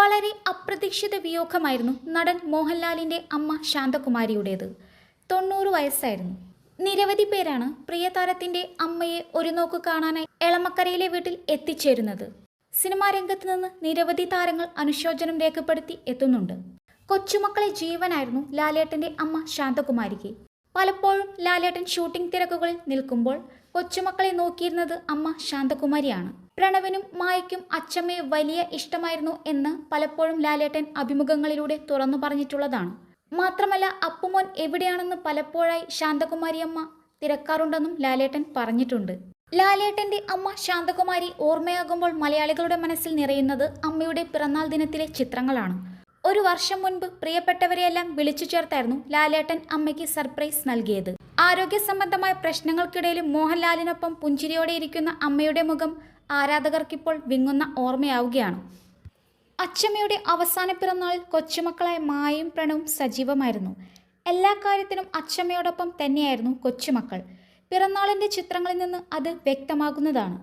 വളരെ അപ്രതീക്ഷിത വിയോഗമായിരുന്നു നടൻ മോഹൻലാലിന്റെ അമ്മ ശാന്തകുമാരിയുടേത്. തൊണ്ണൂറ് വയസ്സായിരുന്നു. നിരവധി പേരാണ് പ്രിയ താരത്തിന്റെ അമ്മയെ ഒരു നോക്ക് കാണാനായി എളമക്കരയിലെ വീട്ടിൽ എത്തിച്ചേരുന്നത്. സിനിമാ രംഗത്ത് നിന്ന് നിരവധി താരങ്ങൾ അനുശോചനം രേഖപ്പെടുത്തി എത്തുന്നുണ്ട്. കൊച്ചുമക്കളെ ജീവനായിരുന്നു ലാലേട്ടന്റെ അമ്മ ശാന്തകുമാരിക്ക്. പലപ്പോഴും ലാലേട്ടൻ ഷൂട്ടിംഗ് തിരക്കുകളിൽ നിൽക്കുമ്പോൾ കൊച്ചുമക്കളെ നോക്കിയിരുന്നത് അമ്മ ശാന്തകുമാരിയാണ്. പ്രണവിനും മായയ്ക്കും അച്ചമ്മയെ വലിയ ഇഷ്ടമായിരുന്നു എന്ന് പലപ്പോഴും ലാലേട്ടൻ അഭിമുഖങ്ങളിലൂടെ തുറന്നു പറഞ്ഞിട്ടുള്ളതാണ്. മാത്രമല്ല അപ്പുമോൻ എവിടെയാണെന്ന് പലപ്പോഴായി ശാന്തകുമാരിയമ്മ തിരക്കാറുണ്ടെന്നും ലാലേട്ടൻ പറഞ്ഞിട്ടുണ്ട്. ലാലേട്ടന്റെ അമ്മ ശാന്തകുമാരി ഓർമ്മയാകുമ്പോൾ മലയാളികളുടെ മനസ്സിൽ നിറയുന്നത് അമ്മയുടെ പിറന്നാൾ ദിനത്തിലെ ചിത്രങ്ങളാണ്. ഒരു വർഷം മുൻപ് പ്രിയപ്പെട്ടവരെയെല്ലാം വിളിച്ചു ചേർത്തായിരുന്നു ലാലേട്ടൻ അമ്മയ്ക്ക് സർപ്രൈസ് നൽകിയത്. ആരോഗ്യ സംബന്ധമായ പ്രശ്നങ്ങൾക്കിടയിലും മോഹൻലാലിനൊപ്പം പുഞ്ചിരിയോടെ ഇരിക്കുന്ന അമ്മയുടെ മുഖം ആരാധകർക്കിപ്പോൾ വിങ്ങുന്ന ഓർമ്മയാവുകയാണ്. അച്ചമ്മയുടെ അവസാന പിറന്നാളിൽ കൊച്ചുമക്കളായ മായയും പ്രണവും സജീവമായിരുന്നു. എല്ലാ കാര്യത്തിനും അച്ചമ്മയോടൊപ്പം തന്നെയായിരുന്നു കൊച്ചുമക്കൾ. പിറന്നാളിന്റെ ചിത്രങ്ങളിൽ നിന്ന് അത് വ്യക്തമാകുന്നതാണ്.